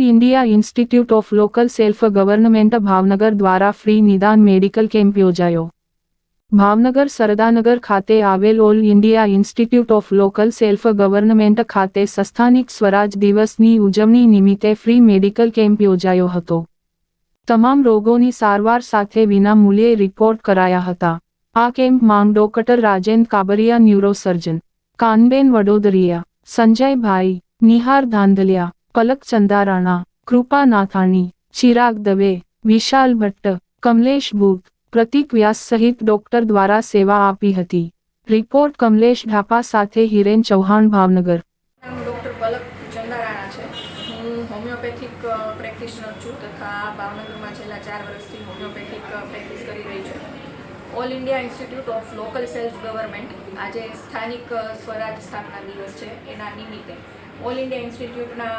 India Institute of Local Self Government Bhavnagar द्वारा free निदान medical camp યોજાયો. ભાવનગર સરદાનગર ખાતે આવેલ All India Institute of Local Self Government ખાતે સ્થાનિક સ્વરાજ દિવસની ઉજવણી નિમિત્તે ફ્રી મેડિકલ કેમ્પ યોજાયો હતો. તમામ રોગોની સારવાર સાથે વિના મૂલ્યે રિપોર્ટ કરાવ્યા હતા. આ કેમ્પમાં doctor Rajendra Kabariya neurosurgeon, Kanben Vadodariya, સંજયભાઈ નિહાર ધાંડલિયા पलक चंदा राणा कृपा नाथानी चिराग दवे વિશાલ ભટ્ટ કમલેશ ભૂત પ્રતિક વ્યાસ સહિત ડોક્ટર દ્વારા સેવા આપી હતી રિપોર્ટ કમલેશ ઢાપા સાથે હિરેન ચૌહાણ ભાવનગર ડોક્ટર પલક ચંદારાણા છે હું હોમિયોપેથિક પ્રેક્ટિશનર છું તથા ભાવનગરમાં છેલ્લા ચાર વર્ષથી હોમિયોપેથિક પ્રેક્ટિસ કરી રહી છું all India institute of local self government આજે સ્થાનિક સ્વરાજ સ્થાપના દિવસ છે એના નિમિત્તે ઓલ ઇન્ડિયા ઇન્સ્ટિટ્યૂટના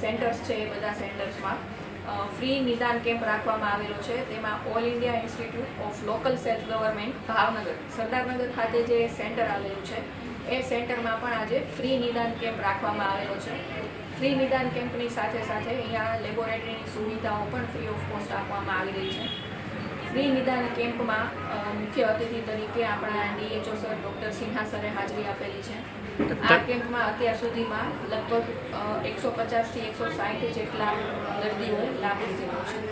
સેન્ટર્સ છે એ બધા સેન્ટર્સમાં ફ્રી નિદાન કેમ્પ રાખવામાં આવેલો છે તેમાં All India Institute of Local Self Government Bhavnagar Sardarnagar ખાતે જે સેન્ટર આવેલું છે એ સેન્ટરમાં પણ આજે ફ્રી નિદાન કેમ્પ રાખવામાં આવેલો છે ફ્રી નિદાન કેમ્પની સાથે સાથે અહીંયા લેબોરેટરીની સુવિધાઓ પણ ફ્રી ઓફ કોસ્ટ આપવામાં આવી રહી છે ફ્રી નિદાન કેમ્પમાં મુખ્ય અતિથિ તરીકે આપણા ડીએચઓ સર ડૉક્ટર સિન્હા સરે હાજરી આપેલી છે આ કેમ્પમાં અત્યાર સુધીમાં લગભગ એકસો પચાસથી એકસો સાઠ જેટલા દર્દીઓએ લાભ લીધો છે